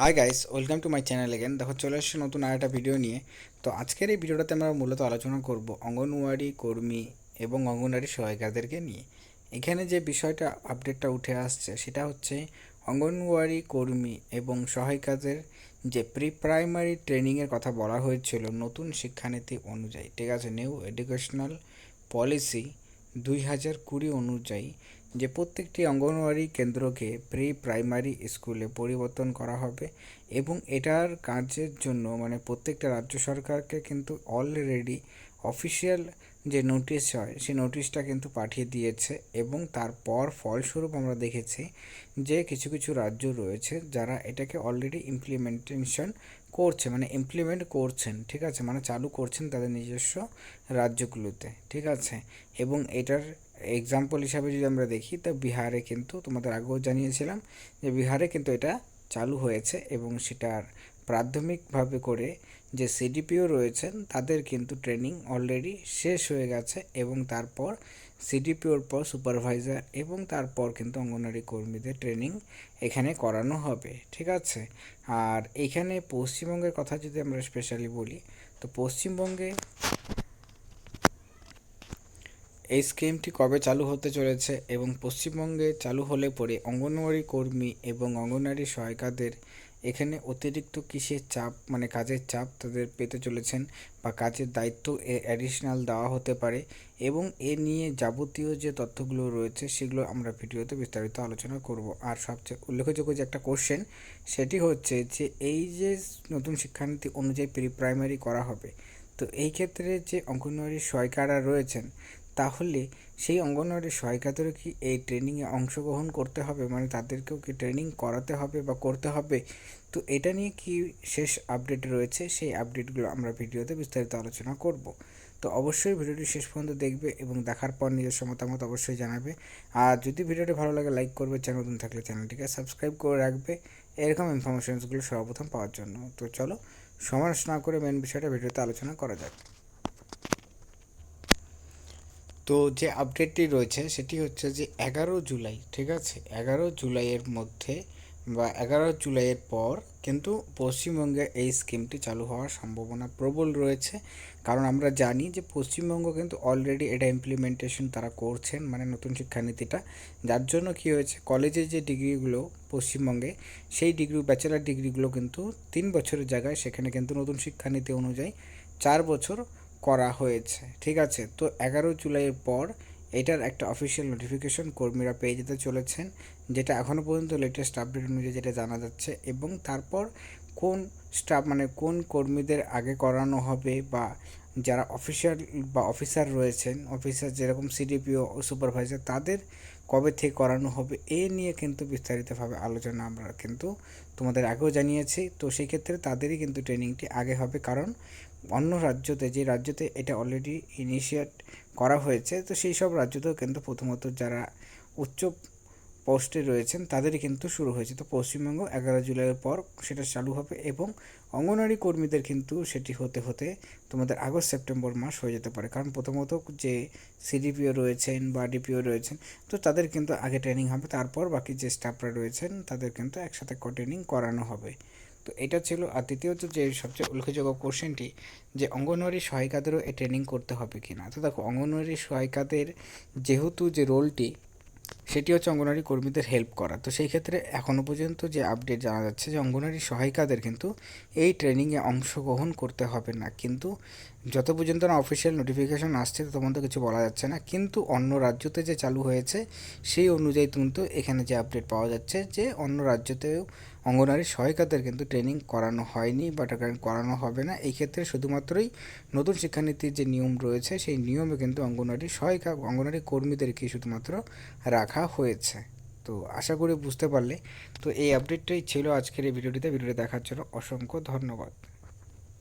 Hi guys welcome to my channel again দেখো, চলে এসেছে নতুন আর একটা ভিডিও নিয়ে। তো আজকের এই ভিডিওটাতে আমরা মূলত আলোচনা করব অঙ্গনওয়াড়ি কর্মী এবং অঙ্গনওয়াড়ি সহায়িকাদেরকে নিয়ে। এখানে যে বিষয়টা আপডেটটা উঠে আসছে, সেটা হচ্ছে অঙ্গনওয়াড়ি কর্মী এবং সহায়িকাদের যে প্রি প্রাইমারি ট্রেনিংয়ের কথা বলা হয়েছিল নতুন শিক্ষানীতি অনুযায়ী, ঠিক আছে নিউ এডুকেশনাল পলিসি দুই হাজার কুড়ি অনুযায়ী। যে প্রত্যেকটি অঙ্গনওয়াড়ি কেন্দ্রকে প্রি প্রাইমারি স্কুলে পরিবর্তন করা হবে এবং এটার কাজের জন্য মানে প্রত্যেকটা রাজ্য সরকারকে কিন্তু অলরেডি অফিসিয়াল যে নোটিশ হয়, সেই নোটিশটা কিন্তু পাঠিয়ে দিয়েছে এবং তারপর ফলস্বরূপ আমরা দেখেছি যে কিছু কিছু রাজ্য রয়েছে যারা এটাকে অলরেডি ইমপ্লিমেন্টেশন করছে মানে ইমপ্লিমেন্ট করছেন, ঠিক আছে? মানে চালু করছেন তাদের নিজস্ব রাজ্যগুলোতে, ঠিক আছে? এবং এটার এক্সাম্পল হিসাবে যদি আমরা দেখি, তো বিহারে কিন্তু তোমাদের আগেও জানিয়েছিলাম যে বিহারে কিন্তু এটা চালু হয়েছে এবং সেটার প্রাথমিকভাবে করে যে সিডিপিও রয়েছেন, তাদের কিন্তু ট্রেনিং অলরেডি শেষ হয়ে গেছে এবং তারপর সিডিপিওর পর সুপারভাইজার এবং তারপর কিন্তু অঙ্গনওয়াড়ি কর্মীদের ট্রেনিং এখানে করানো হবে, ঠিক আছে? আর এখানে পশ্চিমবঙ্গের কথা যদি আমরা স্পেশালি বলি, তো পশ্চিমবঙ্গে এই স্কিমটি কবে চালু হতে চলেছে এবং পশ্চিমবঙ্গে চালু হলে পরে অঙ্গনওয়াড়ি কর্মী এবং অঙ্গনওয়াড়ি সহায়িকাদের এখানে অতিরিক্ত কিসের চাপ মানে কাজের চাপ তাদের পেতে চলেছেন বা কাজের দায়িত্ব এ অ্যাডিশনাল দেওয়া হতে পারে এবং এ নিয়ে যাবতীয় যে তথ্যগুলো রয়েছে সেগুলো আমরা ভিডিওতে বিস্তারিত আলোচনা করব। আর সবচেয়ে উল্লেখযোগ্য যে একটা কোশ্চেন সেটি হচ্ছে যে এই যে নতুন শিক্ষানীতি অনুযায়ী প্রি প্রাইমারি করা হবে, তো এই ক্ষেত্রে যে অঙ্গনওয়াড়ি সহায়িকারা রয়েছেন তাহলে সেই অঙ্গনওয়াড়ি সহায়িকাদেরও কি এই ট্রেনিংয়ে অংশগ্রহণ করতে হবে? মানে তাদেরকেও কি ট্রেনিং করাতে হবে বা করতে হবে? তো এটা নিয়ে কি শেষ আপডেট রয়েছে? সেই আপডেটগুলো আমরা ভিডিওতে বিস্তারিত আলোচনা করব। তো অবশ্যই ভিডিওটি শেষ পর্যন্ত দেখবে এবং দেখার পর নিজস্ব মতামত অবশ্যই জানাবে। আর যদি ভিডিওটি ভালো লাগে লাইক করবে, চ্যানেল নতুন থাকলে চ্যানেলটিকে সাবস্ক্রাইব করে রাখবে। এরকম ইনফরমেশনসগুলো সর্বপ্রথম পাওয়ার জন্য। তো চলো সমাস না করে মেন বিষয়টা ভিডিওতে আলোচনা করা যাক। তো যে আপডেটটি রয়েছে সেটি হচ্ছে যে এগারো জুলাই, ঠিক আছে? এগারো জুলাইয়ের মধ্যে বা এগারো জুলাইয়ের পর কিন্তু পশ্চিমবঙ্গে এই স্কিমটি চালু হওয়ার সম্ভাবনা প্রবল রয়েছে। কারণ আমরা জানি যে পশ্চিমবঙ্গ কিন্তু অলরেডি এটা ইমপ্লিমেন্টেশন তারা করছেন মানে নতুন শিক্ষানীতিটা। যার জন্য কী হয়েছে? কলেজের যে ডিগ্রিগুলো পশ্চিমবঙ্গে, সেই ডিগ্রি ব্যাচেলার ডিগ্রিগুলো কিন্তু তিন বছরের জায়গায় সেখানে কিন্তু নতুন শিক্ষানীতি অনুযায়ী চার বছর করা হয়েছে, ঠিক আছে? তো এগারো জুলাইয়ের পর এটার একটা অফিসিয়াল নোটিফিকেশন কর্মীরা পেয়ে যেতে চলেছেন, যেটা এখনও পর্যন্ত লেটেস্ট আপডেট অনুযায়ী যেটা জানা যাচ্ছে এবং তারপর কোন স্টাফ মানে কোন কর্মীদের আগে করানো হবে বা যারা অফিসিয়াল বা অফিসার রয়েছেন অফিসার যেরকম সিডিপিও সুপারভাইজার তাদের কবে থেকে করানো হবে এ নিয়ে কিন্তু বিস্তারিতভাবে আলোচনা আমরা কিন্তু তোমাদের আগেও জানিয়েছি। তো সেই ক্ষেত্রে তাদেরই কিন্তু ট্রেনিংটি আগে হবে। কারণ অন্য রাজ্যতে, যে রাজ্যতে এটা অলরেডি ইনিশিয়েট করা হয়েছে, তো সেই সব রাজ্যতেও কিন্তু প্রথমত যারা উচ্চ পোস্টে রয়েছেন, তাদেরই কিন্তু শুরু হয়েছে। তো পশ্চিমবঙ্গ এগারো জুলাইয়ের পর সেটা চালু হবে এবং অঙ্গনওয়াড়ি কর্মীদের কিন্তু সেটি হতে হতে তোমাদের আগস্ট সেপ্টেম্বর মাস হয়ে যেতে পারে। কারণ প্রথমত যে সিডিপিও রয়েছেন বা ডিপিও রয়েছেন, তো তাদের কিন্তু আগে ট্রেনিং হবে, তারপর বাকি যে স্টাফরা রয়েছেন, তাদের কিন্তু একসাথে ট্রেনিং করানো হবে। তো এটা ছিল, আর দ্বিতীয়ত যে সবচেয়ে উল্লেখযোগ্য কোশ্চেনটি, যে অঙ্গনওয়াড়ি সহায়িকাদেরও এ ট্রেনিং করতে হবে কি না তো দেখো, অঙ্গনওয়াড়ি সহায়িকাদের যেহেতু যে রোলটি সেটি হচ্ছে অঙ্গনওয়াড়ি কর্মীদের হেল্প করা। তো সেই ক্ষেত্রে এখনও পর্যন্ত যে আপডেট জানা যাচ্ছে যে অঙ্গনওয়াড়ি সহায়িকাদের কিন্তু এই ট্রেনিংয়ে অংশগ্রহণ করতে হবে না। কিন্তু যত পর্যন্ত না অফিসিয়াল নোটিফিকেশন আসছে তখন তো কিছু বলা যাচ্ছে না। কিন্তু অন্য রাজ্যতে যে চালু হয়েছে, সেই অনুযায়ী কিন্তু এখানে যে আপডেট পাওয়া যাচ্ছে যে অন্য রাজ্যতেও অঙ্গনওয়াড়ি সহায়িকাদের কিন্তু ট্রেনিং করানো হয়নি বা ট্রেনিং করানো হবে না। এই ক্ষেত্রে শুধুমাত্রই নতুন শিক্ষানীতির যে নিয়ম রয়েছে, সেই নিয়মে কিন্তু অঙ্গনওয়াড়ি সহায়িকা, অঙ্গনওয়াড়ি কর্মীদেরকে শুধুমাত্র রাখা হয়েছে। তো আশা করি বুঝতে পারলে। তো এই আপডেটটাই ছিল আজকের এই ভিডিওটিতে। ভিডিওটি দেখার জন্য অসংখ্য ধন্যবাদ।